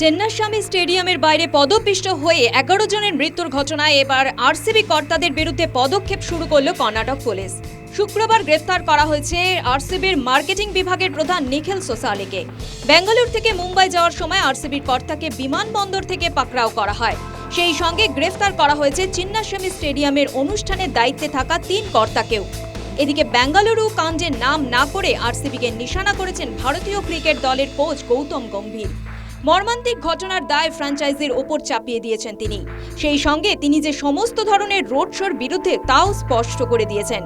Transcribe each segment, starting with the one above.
চেন্নাস্বামী স্টেডিয়ামের বাইরে পদপিষ্ট হয়ে এগারো জনের মৃত্যুর ঘটনায় এবার আরসিবি কর্তাদের বিরুদ্ধে পদক্ষেপ শুরু করল কর্ণাটক পুলিশ। শুক্রবার গ্রেফতার করা হয়েছে আরসিবির মার্কেটিং বিভাগের প্রধান নিখিল সোসালিকে। বেঙ্গালুরু থেকে মুম্বাই যাওয়ার সময় আরসিবির কর্তাকে বিমানবন্দর থেকে পাকড়াও করা হয়। সেই সঙ্গে গ্রেফতার করা হয়েছে চিন্নাস্বামী স্টেডিয়ামের অনুষ্ঠানের দায়িত্বে থাকা তিন কর্তাকেও। এদিকে বেঙ্গালুরু কাণ্ডের নাম না করে আরসিবিকে নিশানা করেছেন ভারতীয় ক্রিকেট দলের কোচ গৌতম গম্ভীর। মর্মান্তিক ঘটনার দায় ফ্র্যাঞ্চাইজির ওপর চাপিয়ে দিয়েছেন তিনি সেই সঙ্গে তিনি যে সমস্ত ধরনের রোড শোর বিরুদ্ধে তাও স্পষ্ট করে দিয়েছেন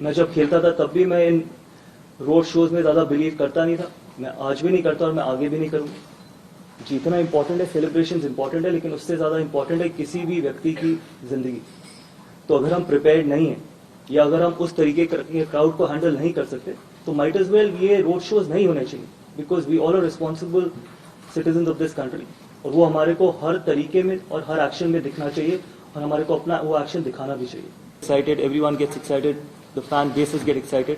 मैं जब खेलता था तब भी मैं इन रोड शोज में ज़्यादा बिलीव करता नहीं था मैं आज भी नहीं करता और मैं आगे भी नहीं करूँगा जीतना इंपॉर्टेंट है सेलिब्रेशन इंपॉर्टेंट है लेकिन उससे ज़्यादा इंपॉर्टेंट है किसी भी व्यक्ति की जिंदगी तो अगर हम प्रिपेयर्ड नहीं हैं या अगर हम उस तरीके के क्राउड को हैंडल नहीं कर सकते तो माइट एज वेल ये रोड शोज नहीं होने चाहिए Because we all are responsible citizen of this country और वो हमारे को हर तरीके में और हर एक्शन में दिखना चाहिए और हमारे को अपना वो एक्शन दिखाना भी चाहिए। Excited every one gets excited the fan basis get excited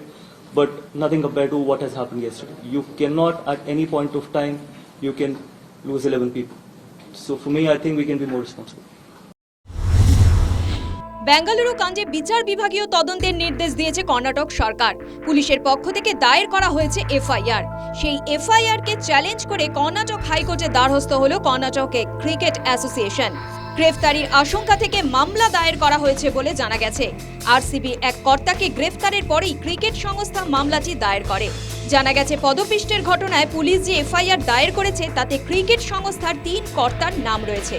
but nothing compare to what has you can not at any point of time you can lose eleven people so for me I think we can be more responsible Bengaluru কাণ্ডে বিচার বিভাগীয় তদন্তের নির্দেশ দিয়েছে কর্ণাটক সরকার। পুলিশের পক্ষ থেকে দায়ের করা হয়েছে এফআইআর। সেই এফআইআর কে চ্যালেঞ্জ করে কর্ণাটক হাইকোর্টে দ্বারস্থ হল কর্ণাটকে ক্রিকেট অ্যাসোসিয়েশন। গ্রেফতারির আশঙ্কা থেকে মামলা দায়ের করা হয়েছে বলে জানা গেছে। আরসিবির এক কর্তাকে গ্রেফতারের পরেই ক্রিকেট সংস্থা মামলাটি দায়ের করে। জানা গেছে, পদপিষ্টের ঘটনায় পুলিশ যে এফআইআর দায়ের করেছে, তাতে ক্রিকেট সংস্থার তিন কর্তার নাম রয়েছে।